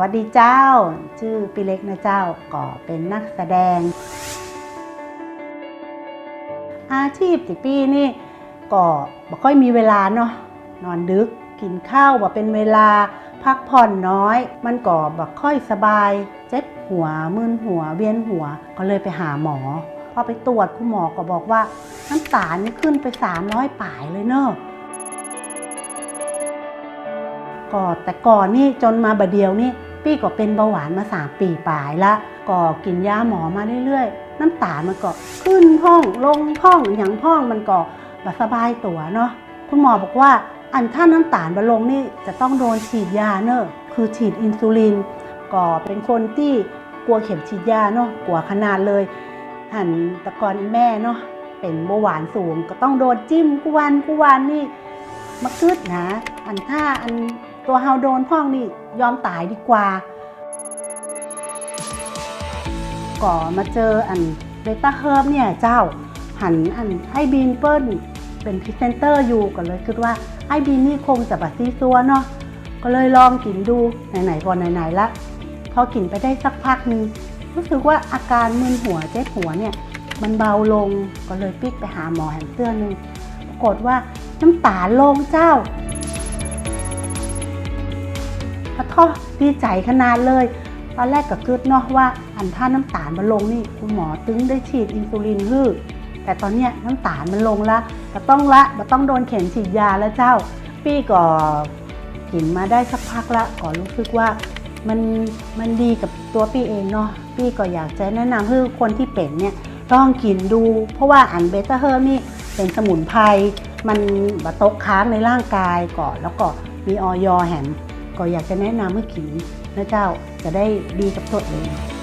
วัสดีเจ้า ชื่อปีเล็กนะเจ้าก็เป็นนักแสดง อาชีพติปีนี่ก็บ่ค่อยมีเวลาเนาะนอนดึกกินข้าวบ่เป็นเวลาพักผ่อนน้อย มันก็บ่ค่อยสบาย เจ็บหัวมึนหัวเวียนหัวก็เลยไปหาหมอพอไปตรวจคุณหมอก็บอกว่าน้ำตาลนี่ขึ้นไป 300ป่ายเลยเนอะ ก็แต่ก่อนนี่จนมาบดเดียวนี่ปี้ก็เป็นเบาหวานมา3ปีป่ายละก็กินยาหมอมาเรื่อยๆ น้ำตาลมันก็ขึ้นพ่องลงพ่องอย่างพ่องมันก็บสบายตัวเนาะคุณหมอบอกว่าอันถ้าน้ำตาลบลงนี่จะต้องโดนฉีดยาเนอะคือฉีดอินซูลินก็เป็นคนที่กลัวเข็มฉีดยาเนาะกลัวขนาดเลยหันแตะกอนแม่เนาะเป็นเบาหวานสูงก็ต้องโดนจิ้มกุวันกุวันนี่มาคืดนะ อันถ้าอัน ตัวเฮาโดนพ่องนี่ยอมตายดีกว่า ก่อมาเจออันเบต้าเฮิร์บเนี่ยเจ้าหันอันไอบีนเปิ้ลเป็นพรีเซนเตอร์อยู่ก็เลยคิดว่าไอบีนนี่คงจะบัดซีซัวเนาะก็เลยลองกินดูไหนๆก่อนไหนๆละพอกินไปได้สักพักนึงรู้สึกว่าอาการมึนหัวเจ็บหัวเนี่ยมันเบาลงก็เลยปิกไปหาหมอแฮมเตื้อหนึงปรากฏว่าน้ำตาลลงเจ้า พระท่อดีใจขนาดเลย ตอนแรกก็คิดเนาะว่าอันถ้าน้ำตาลมันลงนี่คุณหมอตึงได้ฉีดอินซูลินฮือแต่ตอนเนี้ยน้ำตาลมันลงละก็ต้องละก็ต้องโดนเข็มฉีดยาแล้วเจ้า ปี้ก็กินมาได้สักพักละก็รู้สึกว่ามันมันดีกับตัวพี่เองเนาะพี่ก็อยากจะแนะนำให้คนที่เป็นเนี่ยต้องกินดู เพราะว่าอันเบต้าเฮิร์นี่เป็นสมุนไพรมันบะตกค้างในร่างกายก่อนแล้วก็มีออยแหม ก็อยากจะแนะนำให้กินนะเจ้าจะได้ดีกับตัวเอง